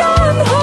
John